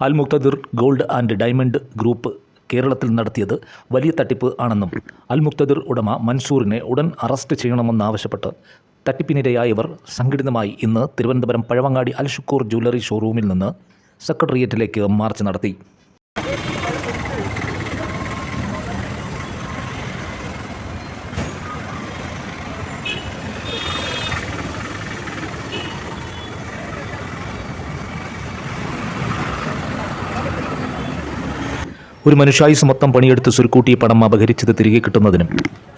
Al Muktadir gold and diamond group കേരളത്തിൽ നടത്തിയത് വലിയ തട്ടിപ്പ് ആണെന്നും അൽ മുക്തദിർ ഉടമ മൻസൂറിനെ ഉടൻ അറസ്റ്റ് ചെയ്യണമെന്നാവശ്യപ്പെട്ട് തട്ടിപ്പിനിരയായവർ സംഘടിതമായി ഇന്ന് തിരുവനന്തപുരം പഴവങ്ങാടി അൽ ഷുക്കൂർ ജ്വല്ലറി ഷോറൂമിൽ നിന്ന് സെക്രട്ടേറിയറ്റിലേക്ക് മാർച്ച് നടത്തി. ഒരു മനുഷ്യായുസ് മൊത്തം പണിയെടുത്ത് സുരുക്കൂട്ടിയ പണം അപഹരിച്ചത് തിരികെ കിട്ടുന്നതിനും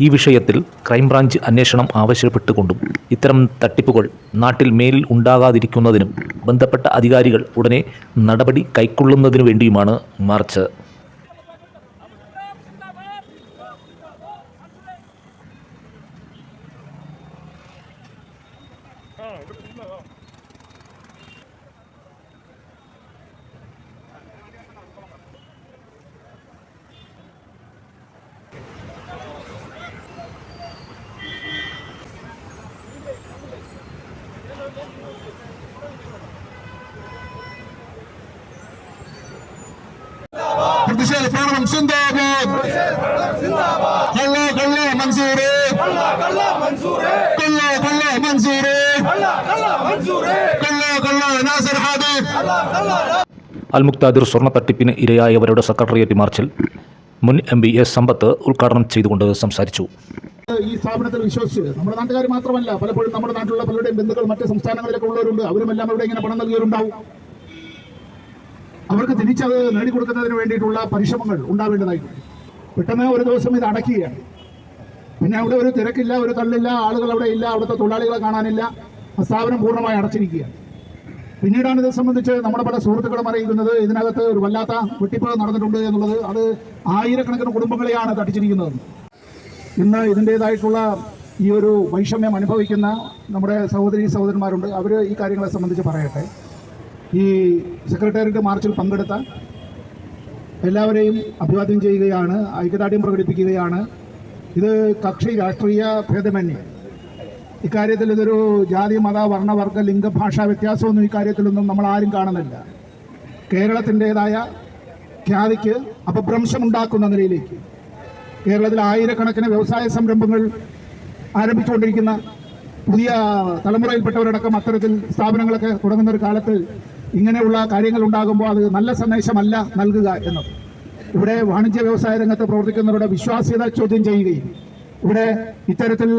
ഈ വിഷയത്തിൽ ക്രൈംബ്രാഞ്ച് അന്വേഷണം ആവശ്യപ്പെട്ടുകൊണ്ടും ഇത്തരം തട്ടിപ്പുകൾ നാട്ടിൽ മേലിൽ ഉണ്ടാകാതിരിക്കുന്നതിനും ബന്ധപ്പെട്ട അധികാരികൾ ഉടനെ നടപടി കൈക്കൊള്ളുന്നതിനു വേണ്ടിയുമാണ് മാർച്ച്. സിന്ദാബാദ്. കൊള്ള കൊള്ള മൻസൂറ്. കൊള്ള കൊള്ള മൻസൂറ്. കൊള്ള കൊള്ള നാസർ ഹാദി അൽ മുക്താദിർ സ്വർണ തട്ടിപ്പിന് ഇരയായവരുടെ സെക്രട്ടേറിയറ്റ് മാർച്ചിൽ മുൻ എം പി എസ് സമ്പത്ത് ഉദ്ഘാടനം ചെയ്തുകൊണ്ട് സംസാരിച്ചു. ഈ സ്ഥാപനത്തിൽ വിശ്വസിച്ച് നമ്മുടെ നാട്ടുകാർ മാത്രമല്ല പലപ്പോഴും നമ്മുടെ നാട്ടിലുള്ള പലരുടെയും ബന്ധുക്കൾ മറ്റ് സംസ്ഥാനങ്ങളിലൊക്കെ ഉള്ളവരുണ്ട്. അവരുമെല്ലാം ഇവിടെ ഇങ്ങനെ പണം നൽകിയവരുണ്ടാവും. അവർക്ക് തിരിച്ചത് നേടിക്കൊടുക്കുന്നതിന് വേണ്ടിയിട്ടുള്ള പരിശ്രമങ്ങൾ ഉണ്ടാവേണ്ടതായിട്ടുണ്ട്. പെട്ടെന്ന് ഒരു ദിവസം ഇത് അടയ്ക്കുകയാണ് പിന്നെ അവിടെ ഒരു തിരക്കില്ല ഒരു തള്ളില്ല ആളുകൾ അവിടെ ഇല്ല അവിടുത്തെ തൊഴിലാളികളെ കാണാനില്ല. സ്ഥാപനം പൂർണമായി അടച്ചിരിക്കുകയാണ്. പിന്നീടാണ് ഇത് സംബന്ധിച്ച് നമ്മുടെ പല സുഹൃത്തുക്കളും അറിയിക്കുന്നത് ഇതിനകത്ത് ഒരു വല്ലാത്ത വെട്ടിപ്പ് നടന്നിട്ടുണ്ട് എന്നുള്ളത്. അത് ആയിരക്കണക്കിന് കുടുംബങ്ങളെയാണ് തട്ടിച്ചിരിക്കുന്നത്. ഇന്ന് ഇതിന്റെതായിട്ടുള്ള ഈ ഒരു വൈഷമ്യം അനുഭവിക്കുന്ന നമ്മുടെ സഹോദരി സഹോദരന്മാരുണ്ട്. അവർ ഈ കാര്യങ്ങളെ സംബന്ധിച്ച് പറയട്ടെ. ഈ സെക്രട്ടേറിയറ്റ് മാർച്ചിൽ പങ്കെടുത്ത എല്ലാവരെയും അഭിവാദ്യം ചെയ്യുകയാണ് ഐക്യദാർഢ്യം പ്രകടിപ്പിക്കുകയാണ്. ഇത് കക്ഷി രാഷ്ട്രീയ ഭേദമന്യേ. ഇക്കാര്യത്തിൽ ഇതൊരു ജാതി മത വർണവർഗ ലിംഗ ഭാഷാ വ്യത്യാസമൊന്നും ഇക്കാര്യത്തിലൊന്നും നമ്മൾ ആരും കാണുന്നില്ല. കേരളത്തിന്റേതായ ഖ്യാതിക്ക് അപഭ്രംശമുണ്ടാക്കുന്ന നിലയിലേക്ക്. കേരളത്തിൽ ആയിരക്കണക്കിന് വ്യവസായ സംരംഭങ്ങൾ ആരംഭിച്ചുകൊണ്ടിരിക്കുന്ന പുതിയ തലമുറയിൽപ്പെട്ടവരടക്കം അത്തരത്തിൽ സ്ഥാപനങ്ങളൊക്കെ തുടങ്ങുന്ന ഒരു കാലത്ത് ഇങ്ങനെയുള്ള കാര്യങ്ങൾ ഉണ്ടാകുമ്പോൾ അത് നല്ല സന്ദേശമല്ല നൽകുക എന്നത്. ഇവിടെ വാണിജ്യ വ്യവസായ രംഗത്ത് പ്രവർത്തിക്കുന്നവരുടെ വിശ്വാസ്യത ചോദ്യം ചെയ്യുകയും ഇവിടെ ഇത്തരത്തിൽ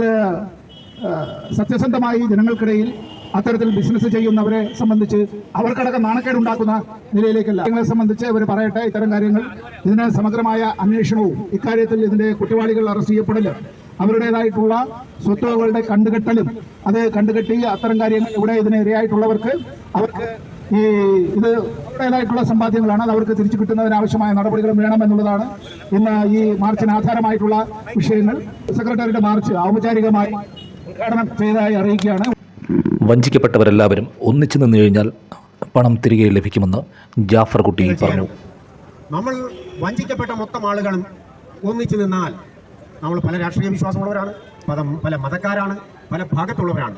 സത്യസന്ധമായി ജനങ്ങൾക്കിടയിൽ അത്തരത്തിൽ ബിസിനസ് ചെയ്യുന്നവരെ സംബന്ധിച്ച് അവർക്കടക്കം നാണക്കേടുണ്ടാക്കുന്ന നിലയിലേക്കല്ല. കാര്യങ്ങളെ സംബന്ധിച്ച് അവർ പറയട്ടെ ഇത്തരം കാര്യങ്ങൾ ഇതിന് സമഗ്രമായ അന്വേഷണവും ഇക്കാര്യത്തിൽ ഇതിന്റെ കുറ്റവാളികൾ അറസ്റ്റ് ചെയ്യപ്പെടലും അവരുടേതായിട്ടുള്ള സ്വത്തുവകളുടെ കണ്ടുകെട്ടലും അത് കണ്ടുകെട്ടി അത്തരം കാര്യങ്ങൾ ഇവിടെ ഇതിനിരയായിട്ടുള്ളവർക്ക് അവർക്ക് ഈ ഇത് അവരുടേതായിട്ടുള്ള സമ്പാദ്യങ്ങളാണ്. അത് അവർക്ക് തിരിച്ചു കിട്ടുന്നതിന് ആവശ്യമായ വേണം വേണമെന്നുള്ളതാണ് ഇന്ന് ഈ മാർച്ചിന് ആധാരമായിട്ടുള്ള വിഷയങ്ങൾ. സെക്രട്ടറിയുടെ മാർച്ച് ഔപചാരികമായി ഉദ്ഘാടനം ചെയ്തതായി അറിയിക്കുകയാണ്. വഞ്ചിക്കപ്പെട്ടവരെല്ലാവരും ഒന്നിച്ചു നിന്നു കഴിഞ്ഞാൽ പണം തിരികെ ലഭിക്കുമെന്ന് ജാഫർ കുട്ടി പറഞ്ഞു. നമ്മൾ വഞ്ചിക്കപ്പെട്ട മൊത്തം ആളുകളും ഒന്നിച്ചു നിന്നാൽ നമ്മൾ പല രാഷ്ട്രീയ വിശ്വാസമുള്ളവരാണ് പല പല മതക്കാരാണ് പല ഭാഗത്തുള്ളവരാണ്.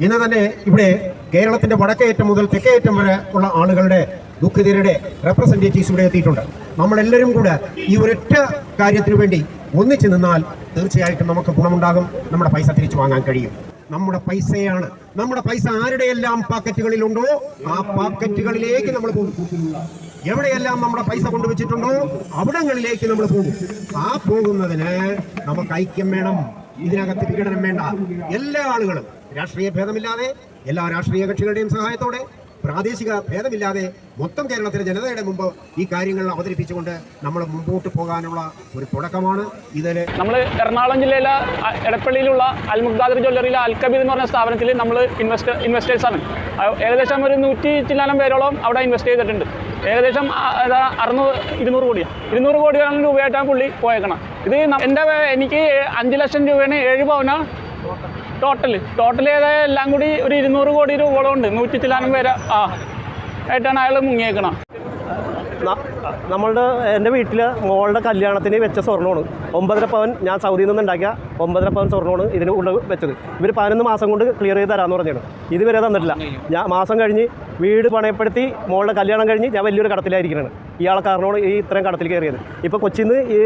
ഇന്ന് തന്നെ ഇവിടെ കേരളത്തിന്റെ വടക്കേയറ്റം മുതൽ തെക്കേയറ്റം വരെ ഉള്ള ആളുകളുടെ ദുഃഖിതരുടെ റെപ്രസെന്റേറ്റീവ്സ് ഇവിടെ എത്തിയിട്ടുണ്ട്. നമ്മളെല്ലാവരും കൂടെ ഈ ഒരൊറ്റ കാര്യത്തിന് വേണ്ടി ഒന്നിച്ചു നിന്നാൽ തീർച്ചയായിട്ടും നമുക്ക് ഗുണമുണ്ടാകും. നമ്മുടെ പൈസ തിരിച്ചു വാങ്ങാൻ കഴിയും. നമ്മുടെ പൈസയാണ്. നമ്മുടെ പൈസ ആരുടെയെല്ലാം പാക്കറ്റുകളിലുണ്ടോ ആ പാക്കറ്റുകളിലേക്ക് നമ്മൾ പോകും. എവിടെയെല്ലാം നമ്മുടെ പൈസ കൊണ്ടുവച്ചിട്ടുണ്ടോ? അവിടങ്ങളിലേക്ക് നമ്മൾ പോകും. ആ പോകുന്നതിന് നമുക്ക് ഐക്യം വേണം. ഇതിനകത്ത് വിഘടനം വേണ്ട. എല്ലാ ആളുകളും രാഷ്ട്രീയ ഭേദമില്ലാതെ എല്ലാ രാഷ്ട്രീയ കക്ഷികളുടെയും സഹായത്തോടെ പ്രാദേശിക ഭേദമില്ലാതെ മൊത്തം കേരളത്തിലെ ജനതയുടെ മുമ്പ് ഈ കാര്യങ്ങൾ അവതരിപ്പിച്ചുകൊണ്ട് നമ്മൾ മുമ്പോട്ട് പോകാനുള്ള ഒരു തുടക്കമാണ് ഇതിൽ നമ്മൾ എറണാകുളം ജില്ലയിലെ എടപ്പള്ളിയിലുള്ള അൽ മുഖ്താദർ ജ്വല്ലറിയിലെ അൽക്കബീർ എന്ന് പറഞ്ഞ സ്ഥാപനത്തിൽ നമ്മൾ ഇൻവെസ്റ്റ് ഇൻവെസ്റ്റേഴ്സാണ് ഏകദേശം ഒരു നൂറ്റി ചില്ലാനം പേരോളം അവിടെ ഇൻവെസ്റ്റ് ചെയ്തിട്ടുണ്ട്. ഏകദേശം അറുന്നൂറ് ഇരുന്നൂറ് കോടിയാണ് ഇരുന്നൂറ് കോടിയാണ് രൂപയായിട്ടാണ് പുള്ളി പോയേക്കണം. ഇത് എന്റെ എനിക്ക് അഞ്ച് ലക്ഷം രൂപയാണ് ഏഴ് പവന. ടോട്ടൽ ടോട്ടൽ ഏതായാലും എല്ലാം കൂടി ഒരു ഇരുന്നൂറ് കോടി രൂപയോളം ഉണ്ട്. നൂറ്റി ചില്ലാനും പേര് ആ ആയിട്ടാണ് അയാൾ മുങ്ങിയേക്കണം. നമ്മളുടെ എന്റെ വീട്ടിൽ മോളുടെ കല്യാണത്തിന് വെച്ച സ്വർണമാണ്. ഒമ്പതര പവൻ ഞാൻ സൗദിയിൽ നിന്ന് ഉണ്ടാക്കിയ ഒമ്പതര പവൻ സ്വർണമാണ് ഇതിന് ഉള്ള വെച്ചത്. ഇവർ പതിനൊന്ന് മാസം കൊണ്ട് ക്ലിയർ ചെയ്ത് തരാമെന്ന് പറഞ്ഞാണ് ഇതുവരെ തന്നിട്ടില്ല. ഞാൻ മാസം കഴിഞ്ഞ് വീട് പണയപ്പെടുത്തി മോളുടെ കല്യാണം കഴിഞ്ഞ് ഞാൻ വലിയൊരു കടത്തിലായിരിക്കുന്നത് ഇയാളെ കാരണമാണ് ഈ ഇത്രയും കടത്തിൽ കയറിയത്. ഇപ്പോൾ കൊച്ചിയിൽ നിന്ന് ഈ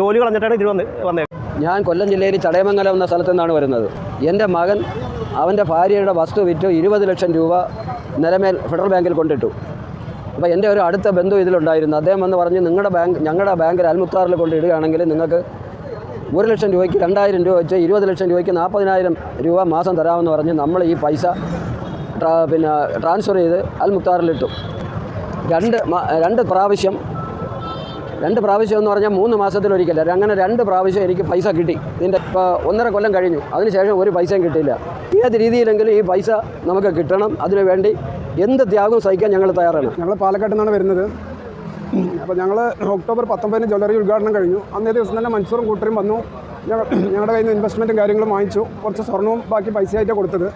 ജോലി കളഞ്ഞിട്ടാണ് ഇതിൽ വന്ന് വന്നത് ഞാൻ കൊല്ലം ജില്ലയിൽ ചടയമംഗലം എന്ന സ്ഥലത്തു നിന്നാണ് വരുന്നത്. എന്റെ മകൻ അവന്റെ ഭാര്യയുടെ വസ്തു വിറ്റ് ഇരുപത് ലക്ഷം രൂപ നിലമേൽ ഫെഡറൽ ബാങ്കിൽ കൊണ്ടിട്ടു. അപ്പോൾ എന്റെ ഒരു അടുത്ത ബന്ധു ഇതിലുണ്ടായിരുന്നു. അദ്ദേഹം വന്ന് പറഞ്ഞ് നിങ്ങളുടെ ബാങ്ക് ഞങ്ങളുടെ ബാങ്കിൽ അൽമുത്താറിൽ കൊണ്ടിടുകയാണെങ്കിൽ നിങ്ങൾക്ക് ഒരു ലക്ഷം രൂപയ്ക്ക് രണ്ടായിരം രൂപ വെച്ച് ഇരുപത് ലക്ഷം രൂപയ്ക്ക് നാൽപ്പതിനായിരം രൂപ മാസം തരാമെന്ന് പറഞ്ഞ് നമ്മൾ ഈ പൈസ പിന്നെ ട്രാൻസ്ഫർ ചെയ്ത് അൽമുത്താറിലിട്ടു രണ്ട് രണ്ട് പ്രാവശ്യം രണ്ട് പ്രാവശ്യം എന്ന് പറഞ്ഞാൽ മൂന്ന് മാസത്തിലൊരിക്കല്ല അങ്ങനെ രണ്ട് പ്രാവശ്യം എനിക്ക് പൈസ കിട്ടി. ഇതിന്റെ ഇപ്പോൾ ഒന്നര കൊല്ലം കഴിഞ്ഞു. അതിനുശേഷം ഒരു പൈസയും കിട്ടിയില്ല. ഏത് രീതിയിലെങ്കിലും ഈ പൈസ നമുക്ക് കിട്ടണം. അതിനു വേണ്ടി എന്ത് ത്യാഗവും സഹിക്കാൻ ഞങ്ങൾ തയ്യാറാണ്. ഞങ്ങൾ പാലക്കാട്ടിൽ നിന്നാണ് വരുന്നത്. അപ്പോൾ ഞങ്ങൾ ഒക്ടോബർ പത്തൊമ്പതിന് ജ്വല്ലറി ഉദ്ഘാടനം കഴിഞ്ഞു. അന്നേ ദിവസം തന്നെ മൻസൂറും കൂട്ടരും വന്നു. ഞങ്ങൾ ഞങ്ങളുടെ കയ്യിൽ നിന്ന് ഇൻവെസ്റ്റ്മെന്റും കാര്യങ്ങളും വാങ്ങിച്ചു. കുറച്ച് സ്വർണവും ബാക്കി പൈസയായിട്ടാണ് കൊടുത്തത്.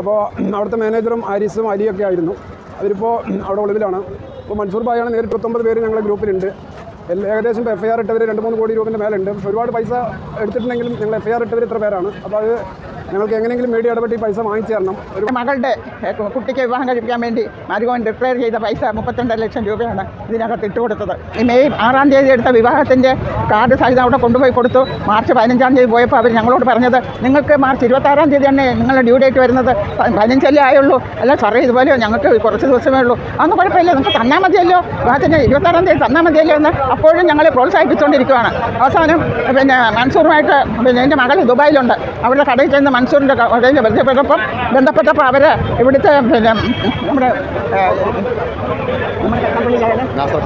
അപ്പോൾ അവിടുത്തെ മാനേജറും ആരിസും അലിയൊക്കെ ആയിരുന്നു. അവരിപ്പോൾ അവിടെ ഒളിവിലാണ്. അപ്പോൾ മൻസൂർ ഭായിയാണ് നേരിട്ട് പത്തൊമ്പത് പേര് ഞങ്ങളുടെ ഗ്രൂപ്പിലുണ്ട്. ഏകദേശം എഫ് ഐ ആർ ഇട്ടവർ രണ്ട് മൂന്ന് കോടി രൂപേന്റെ മേലുണ്ട്. ഒരുപാട് പൈസ എടുത്തിട്ടുണ്ടെങ്കിലും ഞങ്ങൾ എഫ് ഐ ആർ ഇട്ടവർ ഇത്ര പേരാണ്. അപ്പോൾ അത് ഞങ്ങൾക്ക് എങ്ങനെയെങ്കിലും മീഡിയ ഇടപെട്ട് പൈസ വാങ്ങിച്ചു തരണം. ഒരു മകളുടെ കുട്ടിക്ക് വിവാഹം കഴിപ്പിക്കാൻ വേണ്ടി മാരികോൻ ഡിക്ലെയർ ചെയ്ത പൈസ മുപ്പത്തിരണ്ട് ലക്ഷം രൂപയാണ് ഇതിനകത്ത് ഇട്ടുകൊടുത്തത് ഈ മെയ് ആറാം തീയതി എടുത്ത വിവാഹത്തിന്റെ കാർഡ് സഹിതം അവിടെ കൊണ്ടുപോയി കൊടുത്തു. മാർച്ച് പതിനഞ്ചാം തീയതി പോയപ്പോൾ അവർ ഞങ്ങളോട് പറഞ്ഞത് നിങ്ങൾക്ക് മാർച്ച് ഇരുപത്താറാം തീയതി തന്നെ നിങ്ങളുടെ ഡ്യൂ ഡേറ്റ് വരുന്നത് പതിനഞ്ചല്ലേ ആയുള്ളൂ. അല്ല സാറേ ഇതുപോലെ ഞങ്ങൾക്ക് കുറച്ച് ദിവസമേ ഉള്ളൂ. അന്ന് കുഴപ്പമില്ല നിങ്ങൾക്ക് തന്നാൽ മതിയല്ലോ? വിവാഹത്തിന് ഇരുപത്താറാം തീയതി തന്നാൽ മതിയല്ലോ? എന്ന് അപ്പോഴും ഞങ്ങളെ പ്രോത്സാഹിപ്പിച്ചുകൊണ്ടിരിക്കുകയാണ് അവസാനം പിന്നെ മൻസൂറുമായിട്ട് പിന്നെ എന്റെ മകൾ ദുബായിലുണ്ട്. അവരുടെ കടയിൽ ചെന്ന് മൻസൂറിന്റെ കടയിൽ ബന്ധപ്പെട്ടപ്പം ബന്ധപ്പെട്ടപ്പോൾ അവർ ഇവിടുത്തെ പിന്നെ നമ്മുടെ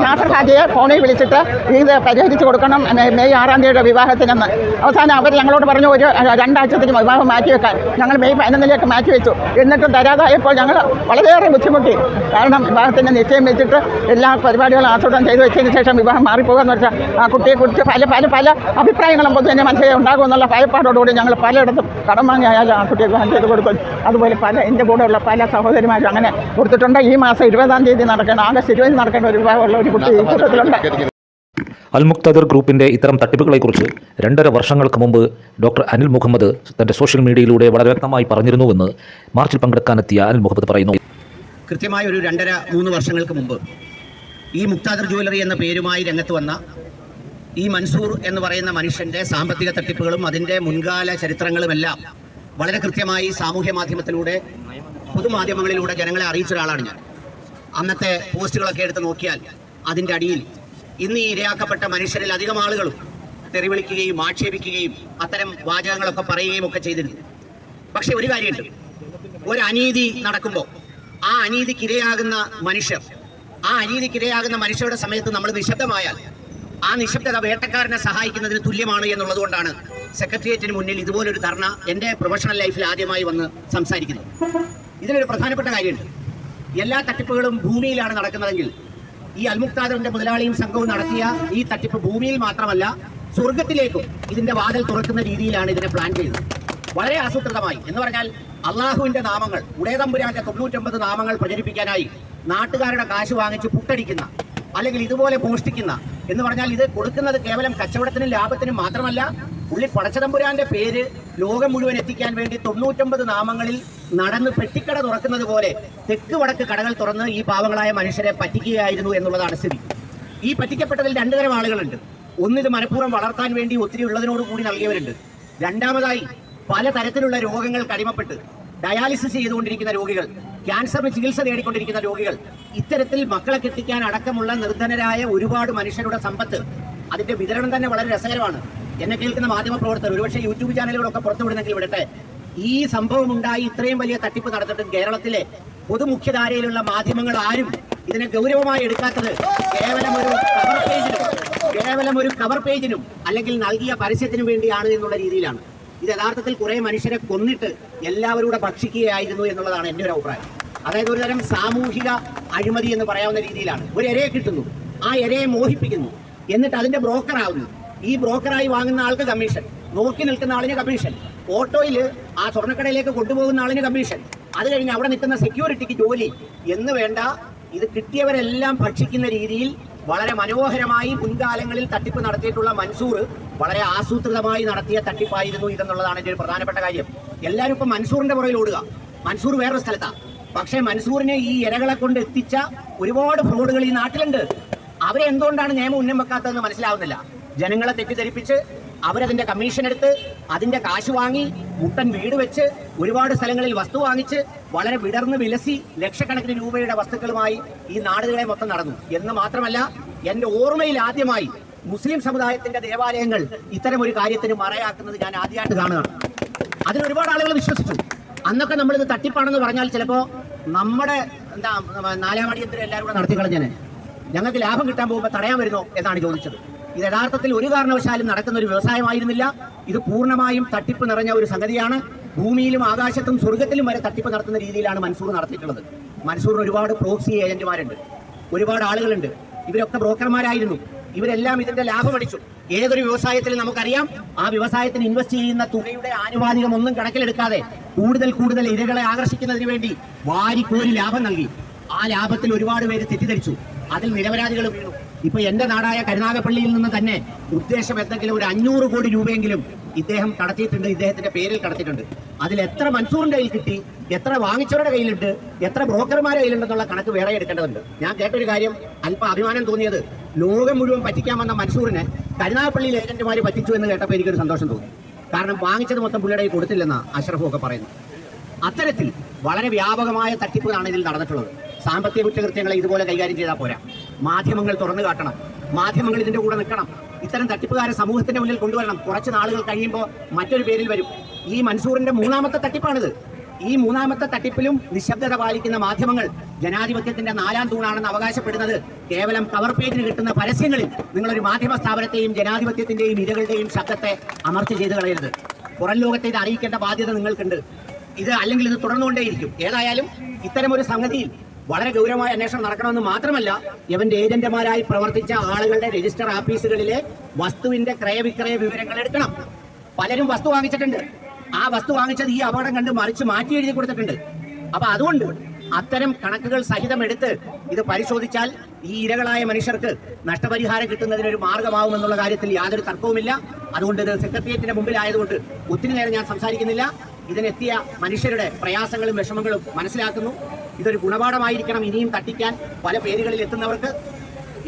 നാസർ ഹാജിയെ ഫോണിൽ വിളിച്ചിട്ട് ഇത് പരിഹരിച്ച് കൊടുക്കണം. മെയ് ആറാം തീയതിയുടെ വിവാഹത്തിനെന്ന് അവസാനം അവർ ഞങ്ങളോട് പറഞ്ഞു ഒരു രണ്ടാഴ്ചത്തേക്ക് വിവാഹം മാറ്റി വെക്കാൻ. ഞങ്ങൾ മെയ് പതിനൊന്നിലേക്ക് മാറ്റി വെച്ചു. എന്നിട്ടും തരാതായപ്പോൾ ഞങ്ങൾ വളരെയേറെ ബുദ്ധിമുട്ടി. കാരണം വിവാഹത്തിന്റെ നിശ്ചയം വെച്ചിട്ട് എല്ലാ പരിപാടികളും ആസൂത്രണം ചെയ്തു വെച്ചതിന് ശേഷം വിവാഹം മാറിപ്പോകാന്ന് വെച്ചാൽ ആ കുട്ടിയെക്കുറിച്ച് പല പല പല അഭിപ്രായങ്ങളും പൊതുവെ മനസ്സിലെ ഉണ്ടാകുമെന്നുള്ള ഭയപ്പാടോടുകൂടി ഞങ്ങൾ പലയിടത്തും കടം വാങ്ങിയായാലും ആ കുട്ടിയെ വിവാഹം ചെയ്ത് കൊടുക്കും. അതുപോലെ പല എന്റെ കൂടെയുള്ള പല സഹോദരിമാരും അങ്ങനെ കൊടുത്തിട്ടുണ്ട്. ഈ മാസം ഇരുപതാം തീയതി നടക്കണം ആഗസ്റ്റ് ഇരുപതിന് നടക്കേണ്ട ഒരു വിഭാഗമുള്ള ഒരു കുട്ടി കൂട്ടത്തിലുണ്ട്. അൽമുക്തദർ ഗ്രൂപ്പിന്റെ ഇത്തരം തട്ടിപ്പുകളെക്കുറിച്ച് രണ്ടര വർഷങ്ങൾക്ക് മുമ്പ് ഡോക്ടർ അനിൽ മുഹമ്മദ് തന്റെ സോഷ്യൽ മീഡിയയിലൂടെ വളരെ വ്യക്തമായി പറഞ്ഞിരുന്നുവെന്ന് മാർച്ചിൽ പങ്കെടുക്കാനെത്തിയ അനിൽ മുഹമ്മദ് പറയുന്നു. കൃത്യമായ ഒരു രണ്ടര മൂന്ന് വർഷങ്ങൾക്ക് മുമ്പ് ഈ മുക്താദർ ജുവലറി എന്ന പേരുമായി രംഗത്ത് വന്ന ഈ മൻസൂർ എന്ന് പറയുന്ന മനുഷ്യന്റെ സാമ്പത്തിക തട്ടിപ്പുകളും അതിന്റെ മുൻകാല ചരിത്രങ്ങളുമെല്ലാം വളരെ കൃത്യമായി സാമൂഹ്യ മാധ്യമത്തിലൂടെ പൊതുമാധ്യമങ്ങളിലൂടെ ജനങ്ങളെ അറിയിച്ച ഒരാളാണ് ഞാൻ. അന്നത്തെ പോസ്റ്റുകളൊക്കെ എടുത്ത് നോക്കിയാൽ അതിന്റെ അടിയിൽ ഇന്ന് ഈ ഇരയാക്കപ്പെട്ട മനുഷ്യരിൽ അധികം ആളുകളും തെറിവിളിക്കുകയും ആക്ഷേപിക്കുകയും അത്തരം വാചകങ്ങളൊക്കെ പറയുകയും ഒക്കെ ചെയ്തിരുന്നു. പക്ഷെ ഒരു കാര്യമുണ്ട്. ഒരു അനീതി നടക്കുമ്പോൾ ആ അനീതിക്കിരയാകുന്ന മനുഷ്യർ ആ അനീതിക്കിരയാകുന്ന മനുഷ്യരുടെ സമയത്ത് നമ്മൾ നിശബ്ദമായാൽ ആ നിശബ്ദത വേട്ടക്കാരനെ സഹായിക്കുന്നതിന് തുല്യമാണ് എന്നുള്ളത് കൊണ്ടാണ് സെക്രട്ടേറിയറ്റിന് മുന്നിൽ ഇതുപോലൊരു ധർണ എന്റെ പ്രൊഫഷണൽ ലൈഫിൽ ആദ്യമായി വന്ന് സംസാരിക്കുന്നത്. ഇതിലൊരു പ്രധാനപ്പെട്ട കാര്യമുണ്ട്. എല്ലാ തട്ടിപ്പുകളും ഭൂമിയിലാണ് നടക്കുന്നതെങ്കിൽ ഈ അൽമുക്താദറിന്റെ മുതലാളിയും സംഘവും നടത്തിയ ഈ തട്ടിപ്പ് ഭൂമിയിൽ മാത്രമല്ല സ്വർഗത്തിലേക്കും ഇതിന്റെ വാതിൽ തുറക്കുന്ന രീതിയിലാണ് ഇതിനെ പ്ലാൻ ചെയ്തത്. വളരെ ആസൂത്രിതമായി. എന്ന് പറഞ്ഞാൽ അള്ളാഹുവിന്റെ നാമങ്ങൾ ഉടയതമ്പുരാന്റെ തൊണ്ണൂറ്റൊമ്പത് നാമങ്ങൾ പ്രചരിപ്പിക്കാനായി നാട്ടുകാരുടെ കാശ് വാങ്ങിച്ച് പുട്ടടിക്കുന്ന അല്ലെങ്കിൽ ഇതുപോലെ മോഷ്ടിക്കുന്ന എന്ന് പറഞ്ഞാൽ ഇത് കൊടുക്കുന്നത് കേവലം കച്ചവടത്തിനും ലാഭത്തിനും മാത്രമല്ല ഉള്ളി പടച്ചതമ്പുരാന്റെ പേര് ലോകം മുഴുവൻ എത്തിക്കാൻ വേണ്ടി തൊണ്ണൂറ്റൊമ്പത് നാമങ്ങളിൽ നടന്ന് പെട്ടിക്കട തുറക്കുന്നത് പോലെ തെക്ക് വടക്ക് കടകൾ തുറന്ന് ഈ പാവങ്ങളായ മനുഷ്യരെ പറ്റിക്കുകയായിരുന്നു എന്നുള്ളതാണ് സ്ഥിതി. ഈ പറ്റിക്കപ്പെട്ടതിൽ രണ്ടു തരം ആളുകളുണ്ട് ഒന്നിത് മനഃപൂർവം വളർത്താൻ വേണ്ടി ഒത്തിരി ഉള്ളതിനോട് കൂടി നൽകിയവരുണ്ട്. രണ്ടാമതായി പല തരത്തിലുള്ള രോഗങ്ങൾ കടിമപ്പെട്ട് ഡയാലിസിസ് ചെയ്തുകൊണ്ടിരിക്കുന്ന രോഗികൾ ക്യാൻസറിന് ചികിത്സ തേടിക്കൊണ്ടിരിക്കുന്ന രോഗികൾ ഇത്തരത്തിൽ മക്കളെ കെട്ടിക്കാൻ അടക്കമുള്ള നിർധനരായ ഒരുപാട് മനുഷ്യരുടെ സമ്പത്ത് അതിന്റെ വിതരണം തന്നെ വളരെ രസകരമാണ്. എന്നെ കേൾക്കുന്ന മാധ്യമ പ്രവർത്തകർ ഒരുപക്ഷെ യൂട്യൂബ് ചാനലുകളൊക്കെ പുറത്തുവിടുന്നെങ്കിൽ വിടട്ടെ. ഈ സംഭവം ഉണ്ടായി ഇത്രയും വലിയ തട്ടിപ്പ് നടന്നിട്ടും കേരളത്തിലെ പൊതുമുഖ്യധാരയിലുള്ള മാധ്യമങ്ങൾ ആരും ഇതിനെ ഗൗരവമായി എടുക്കാത്തത് കേവലം ഒരു കവർ പേജിനും കേവലം ഒരു കവർ പേജിനും അല്ലെങ്കിൽ നൽകിയ പരസ്യത്തിനും വേണ്ടിയാണ് എന്നുള്ള രീതിയിലാണ്. ഇത് യഥാർത്ഥത്തിൽ കുറെ മനുഷ്യരെ കൊന്നിട്ട് എല്ലാവരും ഭക്ഷിക്കുകയായിരുന്നു എന്നുള്ളതാണ് എന്റെ ഒരു അഭിപ്രായം. അതായത് ഒരു തരം സാമൂഹിക അഴിമതി എന്ന് പറയാവുന്ന രീതിയിലാണ്. ഒരു ഇരയെ കിട്ടുന്നു ആ ഇരയെ മോഹിപ്പിക്കുന്നു. എന്നിട്ട് അതിന്റെ ബ്രോക്കർ ആവുന്നു. ഈ ബ്രോക്കറായി വാങ്ങുന്ന ആൾക്ക് കമ്മീഷൻ നോക്കി നിൽക്കുന്ന ആളിന് കമ്മീഷൻ ഓട്ടോയിൽ ആ സ്വർണക്കടയിലേക്ക് കൊണ്ടുപോകുന്ന ആളിന് കമ്മീഷൻ അത് കഴിഞ്ഞ് അവിടെ നിൽക്കുന്ന സെക്യൂരിറ്റിക്ക് ജോലി. എന്ന് വേണ്ട ഇത് കിട്ടിയവരെല്ലാം ഭക്ഷിക്കുന്ന രീതിയിൽ വളരെ മനോഹരമായി മുൻകാലങ്ങളിൽ തട്ടിപ്പ് നടത്തിയിട്ടുള്ള മൻസൂർ വളരെ ആസൂത്രിതമായി നടത്തിയ തട്ടിപ്പായിരുന്നു ഇതെന്നുള്ളതാണ് എന്റെ ഒരു പ്രധാനപ്പെട്ട കാര്യം. എല്ലാവരും ഇപ്പം മൻസൂറിന്റെ പുറകിൽ ഓടുക. മൻസൂർ വേറൊരു സ്ഥലത്താണ് പക്ഷേ മൻസൂറിനെ ഈ ഇരകളെ കൊണ്ട് എത്തിച്ച ഒരുപാട് ഫ്രോഡുകൾ ഈ നാട്ടിലുണ്ട്. അവരെ എന്തുകൊണ്ടാണ് നിയമം ഉന്നം വെക്കാത്തതെന്ന് മനസ്സിലാവുന്നില്ല. ജനങ്ങളെ തെറ്റിദ്ധരിപ്പിച്ച് അവരതിന്റെ കമ്മീഷൻ എടുത്ത് അതിന്റെ കാശ് വാങ്ങി മുട്ടൻ വീട് വെച്ച് ഒരുപാട് സ്ഥലങ്ങളിൽ വസ്തു വാങ്ങിച്ച് വളരെ വിടർന്ന് വിലസി ലക്ഷക്കണക്കിന് രൂപയുടെ വസ്തുക്കളുമായി ഈ നാടുകളെ മൊത്തം നടന്നു. എന്ന് മാത്രമല്ല എന്റെ ഓർമ്മയിൽ ആദ്യമായി മുസ്ലിം സമുദായത്തിന്റെ ദേവാലയങ്ങൾ ഇത്തരം ഒരു കാര്യത്തിന് മറയാക്കുന്നത് ഞാൻ ആദ്യമായിട്ട് കാണുകയാണ്. അതിന് ഒരുപാട് ആളുകൾ വിശ്വസിച്ചു. അന്നൊക്കെ നമ്മളിത് തട്ടിപ്പാണെന്ന് പറഞ്ഞാൽ ചിലപ്പോൾ നമ്മുടെ എന്താ നാലാം അടിയന്തരം എല്ലാവരും കൂടെ നടത്തി കളഞ്ഞേനെ ഞങ്ങൾക്ക് ലാഭം കിട്ടാൻ പോകുമ്പോൾ തടയാൻ വരുന്നോ എന്നാണ് ചോദിച്ചത്. ഇത് യഥാർത്ഥത്തിൽ ഒരു കാരണവശാലും നടക്കുന്ന ഒരു വ്യവസായമായിരുന്നില്ല. ഇത് പൂർണമായും തട്ടിപ്പ് നിറഞ്ഞ ഒരു സംഗതിയാണ്. ഭൂമിയിലും ആകാശത്തും സ്വർഗത്തിലും വരെ തട്ടിപ്പ് നടത്തുന്ന രീതിയിലാണ് മൻസൂർ നടത്തിയിട്ടുള്ളത്. മൻസൂറിന് ഒരുപാട് പ്രോക്സി ഏജന്റുമാരുണ്ട് ഒരുപാട് ആളുകളുണ്ട്. ഇവരൊക്കെ ബ്രോക്കർമാരായിരുന്നു. ഇവരെല്ലാം ഇതിന്റെ ലാഭം അടിച്ചു. ഏതൊരു വ്യവസായത്തിൽ നമുക്കറിയാം ആ വ്യവസായത്തിന് ഇൻവെസ്റ്റ് ചെയ്യുന്ന തുകയുടെ ആനുപാതികം ഒന്നും കണക്കിലെടുക്കാതെ കൂടുതൽ കൂടുതൽ ഇരകളെ ആകർഷിക്കുന്നതിന് വേണ്ടി വാരിക്കോരി ലാഭം നൽകി. ആ ലാഭത്തിൽ ഒരുപാട് പേര് തെറ്റിദ്ധരിച്ചു. അതിൽ നിരപരാധികൾ വീണു. ഇപ്പൊ എന്റെ നാടായ കരുനാഗപ്പള്ളിയിൽ നിന്ന് തന്നെ ഉദ്ദേശം എന്തെങ്കിലും ഒരു അഞ്ഞൂറ് കോടി രൂപയെങ്കിലും ഇദ്ദേഹം കടത്തിയിട്ടുണ്ട് ഇദ്ദേഹത്തിന്റെ പേരിൽ കടത്തിയിട്ടുണ്ട്. അതിൽ എത്ര മൻസൂറിന്റെ കയ്യിൽ കിട്ടി എത്ര വാങ്ങിച്ചവരുടെ കയ്യിലുണ്ട് എത്ര ബ്രോക്കർമാരുടെ കയ്യിലുണ്ടെന്നുള്ള കണക്ക് വേറെ എടുക്കേണ്ടതുണ്ട്. ഞാൻ കേട്ടൊരു കാര്യം അല്പം അഭിമാനം തോന്നിയത് ലോകം മുഴുവൻ പറ്റിക്കാൻ വന്ന മൻസൂറിനെ കരുനാഗപ്പള്ളിയിൽ ഏജന്റുമാർ പറ്റിച്ചു എന്ന് കേട്ടപ്പോൾ എനിക്കൊരു സന്തോഷം തോന്നി. കാരണം വാങ്ങിച്ചത് മൊത്തം പുള്ളിയുടെ കയ്യിൽ ഒക്കെ പറയുന്നു അത്തരത്തിൽ വളരെ വ്യാപകമായ തട്ടിപ്പുകളാണ് ഇതിൽ നടന്നിട്ടുള്ളത്. സാമ്പത്തിക കുറ്റകൃത്യങ്ങളെ ഇതുപോലെ കൈകാര്യം ചെയ്താൽ പോരാ. മാധ്യമങ്ങൾ തുറന്നു കാട്ടണം. മാധ്യമങ്ങൾ ഇതിന്റെ കൂടെ നിൽക്കണം. ഇത്തരം തട്ടിപ്പുകാരെ സമൂഹത്തിന്റെ മുന്നിൽ കൊണ്ടുവരണം. കുറച്ച് നാളുകൾ കഴിയുമ്പോൾ മറ്റൊരു പേരിൽ വരും. ഈ മൻസൂറിന്റെ മൂന്നാമത്തെ തട്ടിപ്പാണിത്. ഈ മൂന്നാമത്തെ തട്ടിപ്പിലും നിശബ്ദത പാലിക്കുന്ന മാധ്യമങ്ങൾ ജനാധിപത്യത്തിന്റെ നാലാം തൂണാണെന്ന് അവകാശപ്പെടുന്നത് കേവലം കവർ പേജിന് കിട്ടുന്ന പരസ്യങ്ങളിൽ നിങ്ങളൊരു മാധ്യമ സ്ഥാപനത്തെയും ജനാധിപത്യത്തിന്റെയും ഇരകളുടെയും ശബ്ദത്തെ അമർച്ച ചെയ്തു കളയരുത്. പുറം ലോകത്തെ ഇത് അറിയിക്കേണ്ട ബാധ്യത നിങ്ങൾക്കുണ്ട്. ഇത് അല്ലെങ്കിൽ ഇത് തുടർന്നുകൊണ്ടേയിരിക്കും. ഏതായാലും ഇത്തരം ഒരു സംഗതിയിൽ വളരെ ഗൗരവമായ അന്വേഷണം നടക്കണമെന്ന് മാത്രമല്ല ഇവന്റെ ഏജന്റുമാരായി പ്രവർത്തിച്ച ആളുകളുടെ രജിസ്റ്റർ ഓഫീസുകളിലെ വസ്തുവിന്റെ ക്രയവിക്രയ വിവരങ്ങൾ എടുക്കണം. പലരും വസ്തു വാങ്ങിച്ചിട്ടുണ്ട്. ആ വസ്തു വാങ്ങിച്ചത് ഈ അപകടം കണ്ട് മറിച്ച് മാറ്റി എഴുതി കൊടുത്തിട്ടുണ്ട്. അപ്പൊ അതുകൊണ്ട് അത്തരം കണക്കുകൾ സഹിതം എടുത്ത് ഇത് പരിശോധിച്ചാൽ ഈ ഇരകളായ മനുഷ്യർക്ക് നഷ്ടപരിഹാരം കിട്ടുന്നതിന് ഒരു മാർഗമാവുമെന്നുള്ള കാര്യത്തിൽ യാതൊരു തർക്കവുമില്ല. അതുകൊണ്ട് ഇത് സെക്രട്ടേറിയറ്റിന്റെ മുമ്പിലായതുകൊണ്ട് ഒത്തിരി നേരം ഞാൻ സംസാരിക്കുന്നില്ല. ഇതിനെത്തിയ മനുഷ്യരുടെ പ്രയാസങ്ങളും വിഷമങ്ങളും മനസ്സിലാക്കുന്നു. ഇതൊരു ഗുണപാഠമായിരിക്കണം ഇനിയും തട്ടിക്കാൻ പല പേരുകളിൽ എത്തുന്നവർക്ക്.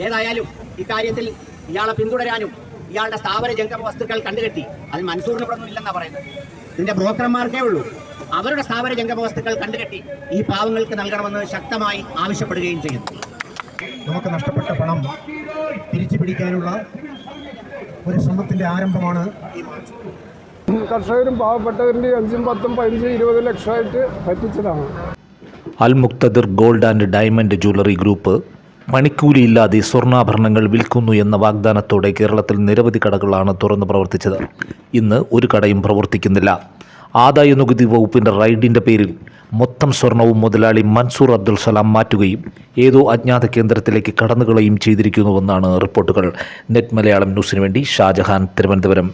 ഏതായാലും ഇക്കാര്യത്തിൽ ഇയാളെ പിന്തുടരാനും ഇയാളുടെ സ്ഥാപന ജംഗമ വസ്തുക്കൾ കണ്ടുകെട്ടി. അതിൽ മൻസൂറിന് ഇവിടെ ഒന്നും ഇല്ലെന്നാ പറയുന്നത്. ഇതിന്റെ ബ്രോക്കർമാർക്കേ ഉള്ളൂ. അവരുടെ സ്ഥാപന ജംഗമ വസ്തുക്കൾ കണ്ടുകെട്ടി ഈ പാവങ്ങൾക്ക് നൽകണമെന്ന് ശക്തമായി ആവശ്യപ്പെടുകയും ചെയ്യുന്നു. നമുക്ക് നഷ്ടപ്പെട്ട പണം തിരിച്ചു പിടിക്കാനുള്ള ഒരു ശ്രമത്തിന്റെ ആരംഭമാണ് ഈ മാർച്ച്. കർഷകരും പാവപ്പെട്ടവരുടെ അഞ്ചും പത്തും പതിനഞ്ചും ഇരുപത് ലക്ഷമായിട്ട് പറ്റിച്ചതാണ്. Al Muktadir gold and diamond jewellery group പണിക്കൂലിയില്ലാതെ സ്വർണാഭരണങ്ങൾ വിൽക്കുന്നു എന്ന വാഗ്ദാനത്തോടെ കേരളത്തിൽ നിരവധി കടകളാണ് തുറന്നു പ്രവർത്തിച്ചത്. ഇന്ന് ഒരു കടയും പ്രവർത്തിക്കുന്നില്ല. ആദായ നികുതി വകുപ്പിന്റെ റൈഡിന്റെ പേരിൽ മൊത്തം സ്വർണവും മുതലാളി മൻസൂർ അബ്ദുൽ സലാം മാറ്റുകയും ഏതോ അജ്ഞാത കേന്ദ്രത്തിലേക്ക് കടന്നുകളയും ചെയ്തിരിക്കുന്നുവെന്നാണ് റിപ്പോർട്ടുകൾ. നെറ്റ് മലയാളം ന്യൂസിനു വേണ്ടി ഷാജഹാൻ തിരുവനന്തപുരം.